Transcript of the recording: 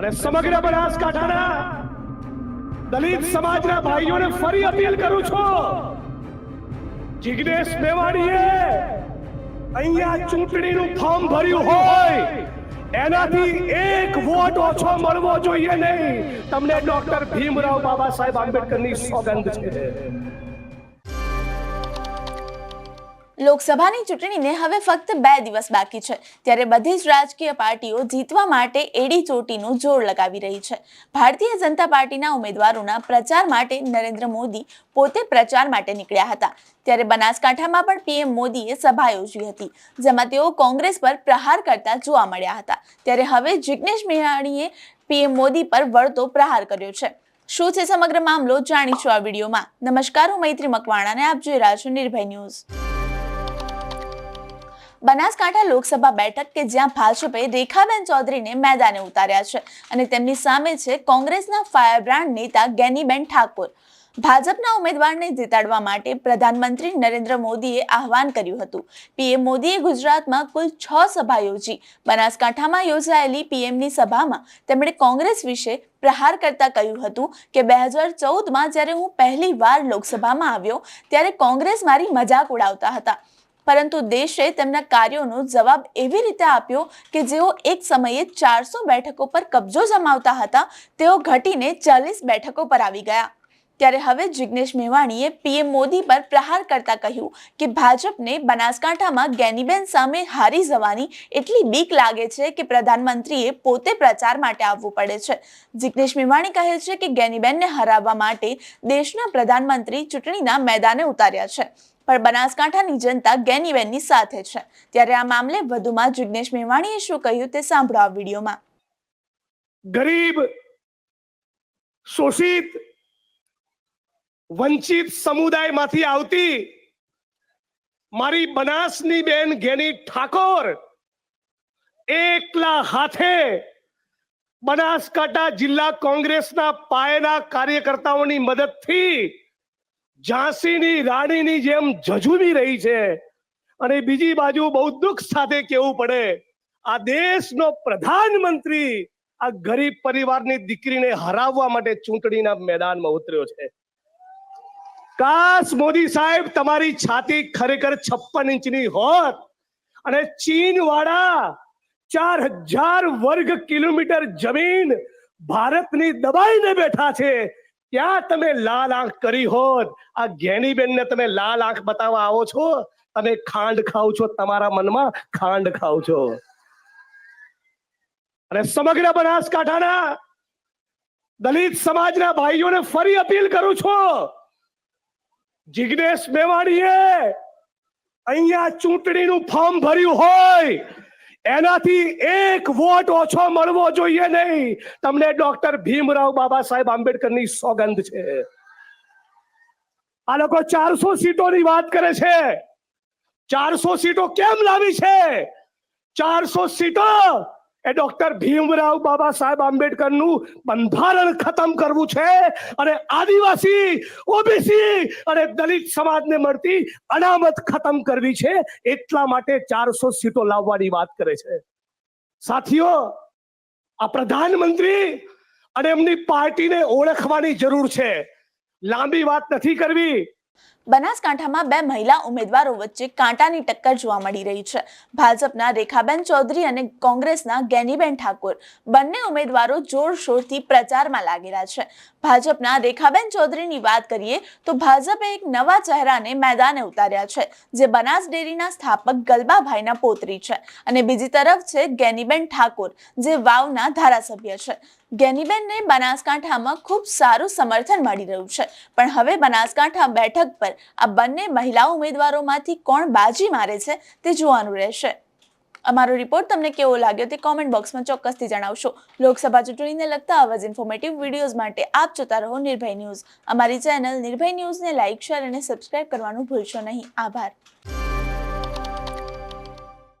અને સમગ્ર બનાસકાંઠાના દલિત સમાજના ભાઈઓને ફરી અપીલ કરું છું. જિગ્નેશ મેવાણીએ અહીંયા ચૂંટણીનું ફોર્મ ભર્યું હોય, એનાથી એક વોટ ઓછો મળવો જોઈએ નહીં. તમને ડોક્ટર ભીમરાવ બાબા સાહેબ આંબેડકરની સોગંદ છે. લોકસભાની ચૂંટણીને હવે ફક્ત બે દિવસ બાકી છે, ત્યારે બધી જ રાજકીય પાર્ટીઓ જીતવા માટે એડી ચોટીનું જોર લગાવી રહી છે. ભારતીય જનતા પાર્ટીના ઉમેદવારોના પ્રચાર માટે નરેન્દ્ર મોદી પોતે પ્રચાર માટે નીકળ્યા હતા, ત્યારે બનાસકાંઠામાં પણ પીએમ મોદીએ સભા યોજી હતી, જેમાં તેઓ કોંગ્રેસ પર પ્રહાર કરતા જોવા મળ્યા હતા. ત્યારે હવે જિગ્નેશ મેહાણીએ પીએમ મોદી પર વળતો પ્રહાર કર્યો છે. શું છે સમગ્ર મામલો જાણીશું આ વિડીયોમાં. નમસ્કાર, હું મૈત્રી મકવાણા અને આપ જોઈ રહ્યા છો નિર્ભય ન્યૂઝ. બનાસકાંઠા લોકસભા બેઠક કે જ્યાં ભાજપે રેખાબેન ચૌધરીને મેદાને ઉતાર્યા છે અને તેમની સામે છે કોંગ્રેસના ફાયરબ્રાન્ડ નેતા ગેનીબેન ઠાકોર. ભાજપના ઉમેદવારને જીતાડવા માટે પ્રધાનમંત્રી નરેન્દ્ર મોદીએ આહવાન કર્યું હતું. પીએમ મોદીએ ગુજરાતમાં કુલ છ સભા યોજી. બનાસકાંઠામાં યોજાયેલી પીએમની સભામાં તેમણે કોંગ્રેસ વિશે પ્રહાર કરતા કહ્યું હતું કે બે હજાર ચૌદમાં જ્યારે હું પહેલી વાર લોકસભામાં આવ્યો, ત્યારે કોંગ્રેસ મારી મજાક ઉડાવતા હતા. પરંતુ દેશે તેમના કાર્યોનો જવાબ એવી રીતે આપ્યો કે જેઓ એક સમયે ચારસો બેઠકો પર કબજો જમાવતા હતા, તેઓ ઘટીને ચાલીસ બેઠકો પર આવી ગયા. ત્યારે હવે જિગ્નેશ મેવાણીએ પીએમ મોદી પર પ્રહાર કરતા કહ્યું કે ભાજપને બનાસકાંઠામાં ગેનીબેન સામે હારી જવાની એટલી બીક લાગે છે કે પ્રધાનમંત્રીએ પોતે પ્રચાર માટે આવવું પડે છે. જિગ્નેશ મેવાણી કહે છે કે ગેનીબેનને હરાવવા માટે દેશના પ્રધાનમંત્રી ચૂંટણીના મેદાને ઉતાર્યા છે, પણ બનાસકાંઠાની જનતા ગેનીબેનની સાથે છે. ત્યારે આ મામલે વધુમાં જિગ્નેશ મેવાણીએ શું કહ્યું તે સાંભળો આ વિડીયોમાં. ગરીબ, શોષિત વંચિત સમુદાયમાંથી આવતી મારી બનાસની બેન ગેની ઠાકોર એકલા હાથે બનાસકાંઠા જિલ્લા કોંગ્રેસના પાયાના કાર્યકર્તાઓની મદદથી ઝાંસીની રાણીની જેમ ઝઝુમી રહી છે અને બીજી બાજુ બહુ દુઃખ સાથે કહેવું પડે, આ દેશનો પ્રધાનમંત્રી આ ગરીબ પરિવારની દીકરીને હરાવવા માટે ચૂંટણીના મેદાનમાં ઉતર્યો છે. કાશ મોદી સાહેબ તમારી છાતી ખરેખર છપ્પન ઇંચની હોત અને ચીન વાળા ચાર હજાર વર્ગ કિલોમીટર જમીન ભારતની દબાઈને બેઠા છે, ત્યાં તમે લાલ આંખ કરી હોત. આ જ્ઞાનીબેન ને તમે લાલ આંખ બતાવવા આવો છો, તમે ખાંડ ખાવ છો તમારા મનમાં, ખાંડ ખાવ છો. અને સમગ્ર બનાસકાંઠાના દલિત સમાજના ભાઈઓને ફરી અપીલ કરું છું જિગ્નેશ મેવાણીએ અહીંયા ચૂંટણીનું ફોર્મ ભર્યું હોય, એનાથી એક વોટ ઓછો મળવો જોઈએ નહીં. તમને ડોક્ટર ભીમરાવ બાબા સાહેબ આંબેડકરની સોગંદ છે. આ લોકો ચારસો સીટોની વાત કરે છે. ચારસો સીટો કેમ લાવી છે? ચારસો સીટો એ ડોક્ટર ભીમરાવ બાબા સાહેબ આંબેડકરનું બંધારણ ખતમ કરવું છે. અને આદિવાસી, ઓબીસી અને દલિત સમાજને મળતી અનામત ખતમ કરવી છે. એટલા માટે ચારસો સીટો લાવવાની વાત કરે છે. સાથીઓ, આ પ્રધાનમંત્રી અને એમની પાર્ટીને ઓળખવાની જરૂર છે. લાંબી વાત નથી કરવી. બનાસકાંઠામાં બે મહિલા ઉમેદવારો વચ્ચે કાંટાની ટક્કર જોવા મળી રહી છે. ભાજપના રેખાબેન ચૌધરી અને કોંગ્રેસના ગેનીબેન ઠાકોર બંને ઉમેદવારો જોરશોરથી પ્રચારમાં લાગેલા છે. ભાજપના રેખાબેન ચૌધરીની વાત કરીએ તો ભાજપે એક નવા ચહેરાને મેદાને ઉતાર્યા છે, જે બનાસ ડેરીના સ્થાપક ગલબાભાઈના પોતરી છે અને બીજી તરફ છે ગેનીબેન ઠાકોર, જે વાવના ધારાસભ્ય છે. ગેનીબેનને બનાસકાંઠામાં ખૂબ સારું સમર્થન મળી રહ્યું છે, પણ હવે બનાસકાંઠા બેઠક પર આ બંને મહિલા ઉમેદવારોમાંથી કોણ બાજી મારે છે તે જોવાનું રહેશે. અમારો રિપોર્ટ તમને કેવો લાગ્યો તે કોમેન્ટ બોક્સમાં ચોક્કસથી જણાવશો. લોકસભા ચૂંટણીને લગતા આવા જ ઇન્ફોર્મેટિવ વિડીયોઝ માટે આપ જોતા રહો નિર્ભય ન્યૂઝ. અમારી ચેનલ નિર્ભય ન્યૂઝને લાઇક શેર અને સબસ્ક્રાઇબ કરવાનું ભૂલશો નહીં. આભાર.